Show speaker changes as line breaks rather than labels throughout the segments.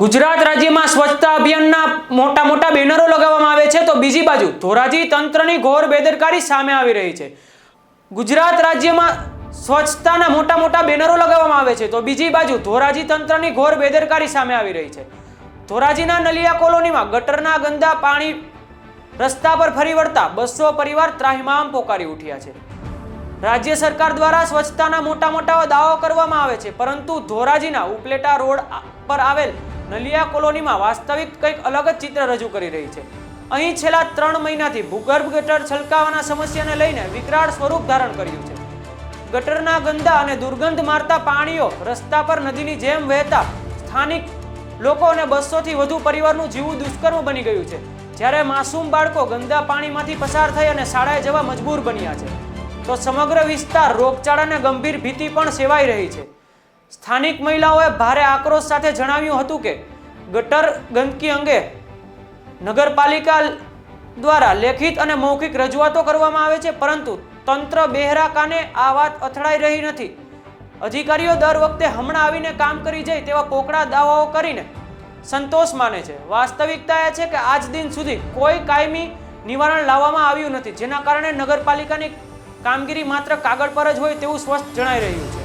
ગુજરાત રાજ્યમાં સ્વચ્છતા અભિયાનના મોટા મોટા બેનરો લગાવવામાં આવે છે, તો બીજી બાજુ ધોરાજી તંત્રની ઘોર બેદરકારી સામે આવી રહી છે. ગુજરાત રાજ્યમાં સ્વચ્છતાના મોટા મોટા બેનરો લગાવવામાં આવે છે, તો બીજી બાજુ ધોરાજી તંત્રની ઘોર બેદરકારી સામે આવી રહી છે. ધોરાજીના નલિયા કોલોનીમાં ગટરના ગંદા પાણી રસ્તા પર ફરી વળતા બસો પરિવાર ત્રાહિમામ પોકારી ઉઠ્યા છે. રાજ્ય સરકાર દ્વારા સ્વચ્છતાના મોટા મોટા દાવો કરવામાં આવે છે, પરંતુ ધોરાજીના ઉપલેટા રોડ પર આવેલ નલિયા કોલોનીમાં વાસ્તવિક કંઈક અલગ જ ચિત્ર રજૂ કરી રહી છે. અહીં છેલ્લા ત્રણ મહિનાથી ભૂગર્ભ ગટર છલકાવાના સમસ્યાને લઈને વિકરાળ સ્વરૂપ ધારણ કર્યું છે. ગટરના ગંદા અને દુર્ગંધ મારતા પાણીઓ રસ્તા પર નદીની જેમ વહેતા સ્થાનિક લોકો અને બસોથી વધુ પરિવારનું જીવું દુષ્કર્મ બની ગયું છે. જ્યારે માસૂમ બાળકો ગંદા પાણીમાંથી પસાર થઈ અને શાળાએ જવા મજબૂર બન્યા છે. તો સમગ્ર વિસ્તાર રોગચાળાને ગંભીર ભીતિ પણ સેવાઈ રહી છે. સ્થાનિક મહિલાઓએ ભારે આક્રોશ સાથે જણાવ્યું હતું કે ગટર ગંદકી અંગે નગરપાલિકા દ્વારા લેખિત અને મૌખિક રજૂઆતો કરવામાં આવે છે, પરંતુ તંત્ર બેહરા કાને આ વાત અથડાઈ રહી નથી. અધિકારીઓ દર વખતે હમણાં આવીને કામ કરી જાય તેવા પોકળા દાવાઓ કરીને સંતોષ માને છે. વાસ્તવિકતા એ છે કે આજ દિન સુધી કોઈ કાયમી નિવારણ લાવવામાં આવ્યું નથી, જેના કારણે નગરપાલિકાની કામગીરી માત્ર કાગળ પર જ હોય તેવું સ્પષ્ટ જણાઈ રહ્યું છે.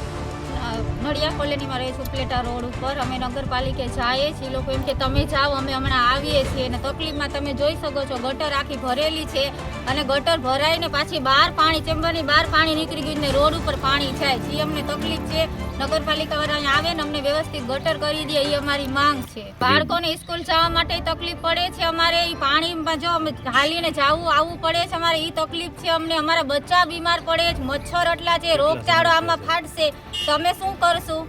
નડિયા કોલોનીમાં રહે છું પ્લેટા રોડ ઉપર. અમે નગરપાલિકે જઈએ છીએ. લોકો એમ કે તમે જાઓ, અમે હમણાં આવીએ છીએ અને તકલીફમાં તમે જોઈ શકો છો, ગટર આખી ભરેલી છે અને ગટર ભરાઈને પાછી બહાર પાણી, ચેમ્બરની બહાર પાણી નીકળી ગયું ને રોડ ઉપર પાણી જાય જે અમને તકલીફ છે. નગરપાલિકા વાળા અહીંયા આવે ને અમને વ્યવસ્થિત ગટર કરી દે એ અમારી માંગ છે. બાળકોને સ્કૂલ જવા માટે તકલીફ પડે છે અમારે. એ પાણીમાં જો અમે હાલીને જવું, આવવું પડે છે અમારે. એ તકલીફ છે અમને. અમારા બચ્ચા બીમાર પડે છે, મચ્છર એટલા છે, રોગચાળો આમાં ફાટશે. તો અમે શું કરશું?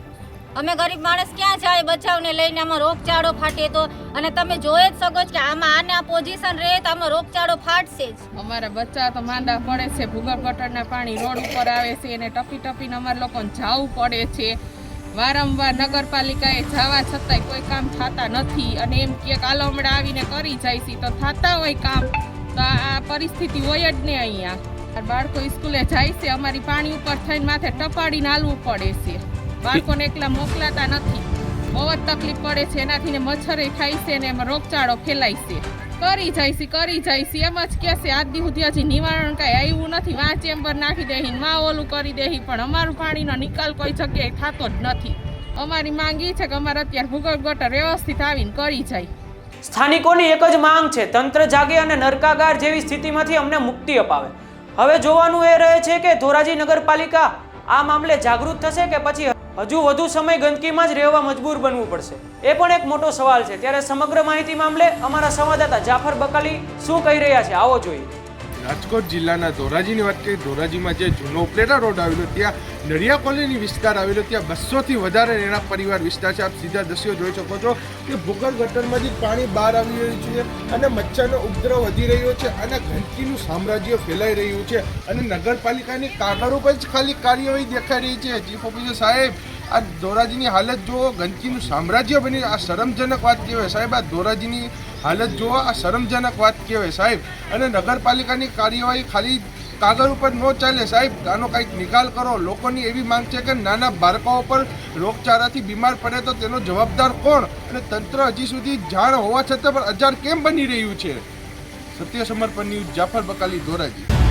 અમે ગરીબ માણસ ક્યાં જાય? બચાવને લઈને આમાં રોગચાળો ફાટે તો. અને તમે જોઈ જ શકો છો કે આમાં આને આ પોઝિશન રહે તો આમાં રોગચાળો ફાટશે જ.
અમારા બચ્ચા તો માંદા પડે છે. ભૂગર્ભ ગટરના પાણી રોડ ઉપર આવે છે અને ટપી ટપીને અમારા લોકોને જવું પડે છે. વારંવાર નગરપાલિકાએ જવા છતાંય કોઈ કામ થતા નથી અને એમ કે કાલો આવીને કરી જાય છે તો થતા હોય કામ. તો આ આ પરિસ્થિતિ હોય જ ને અહીંયા. બાળકો સ્કૂલે જાય છે. અમારી પાણી ઉપર થઈને માથે ટપાડીને હાલવું પડે છે. બાળકોને એકલા મોકલાતા નથી. બહુ જ તકલીફ પડે છે એનાથી ને મચ્છરે ખાય છે ને એમાં રોગચાળો ફેલાય છે. કરી જાય છે, કરી જાય છે, એમ જ કહેશે છે, આજ દી સુધી હજી નિવારણ કાંઈ આવ્યું નથી વાં ચેમ્બર નાખી ને વાં ઓલું કરી દેહી, પણ અમારું પાણીનો નિકાલ કોઈ જગ્યાએ થતો જ નથી. અમારી માંગ એ છે કે અમારે અત્યારે ભૂગર્ભ ગટર વ્યવસ્થિત આવીને કરી જાય.
સ્થાનિકોની એક જ માંગ છે, તંત્ર જાગે અને નરકાગાર જેવી સ્થિતિમાંથી અમને મુક્તિ અપાવે. હવે જોવાનું એ રહે છે કે ધોરાજી નગરપાલિકા આ મામલે જાગૃત થશે કે પછી હજુ વધુ સમય ગંદકીમાં જ રહેવા મજબૂર બનવું પડશે? એ પણ એક મોટો સવાલ છે. ત્યારે સમગ્ર માહિતી મામલે અમારા સંવાદદાતા જાફર બકાલી શું કહી રહ્યા છે? આવો જોઈએ.
રાજકોટ જિલ્લાના ધોરાજીની વાત કરીએ, ધોરાજીમાં જે જૂનો ઉપલેટા રોડ આવેલો, ત્યાં નડિયા કોલોની વિસ્તાર આવેલો, ત્યાં બસોથી વધારે રહેણા પરિવાર વિસ્તાર છે. આપ સીધા દ્રશ્યો જોઈ શકો છો કે ભૂગર્ભ ગટરમાંથી પાણી બહાર આવી રહ્યું છે અને મચ્છરનો ઉપદ્રવ વધી રહ્યો છે અને ગંદકીનું સામ્રાજ્ય ફેલાઈ રહ્યું છે અને નગરપાલિકાની કાગળ ઉપર જ ખાલી કાર્યવાહી દેખાઈ રહી છે. ચીફ ઓફિસર સાહેબ આ ધોરાજીની હાલત જુઓ, ગંદકીનું સામ્રાજ્ય બની આ શરમજનક વાત કહેવાય. સાહેબ, આ ધોરાજીની હાલત જુઓ, આ શરમજનક વાત કહેવાય. સાહેબ, અને નગરપાલિકાની કાર્યવાહી ખાલી કાગળ ઉપર ન ચાલે. સાહેબ, આનો કંઈક નિકાલ કરો. લોકોની એવી માંગ છે કે નાના બાળકો પર રોગચાળાથી બીમાર પડે તો તેનો જવાબદાર કોણ? અને તંત્ર હજી સુધી જાણ હોવા છતાં પણ અજાણ કેમ બની રહ્યું છે? સત્ય સમર્પણ ન્યૂઝ જાફર બકાલી ધોરાજી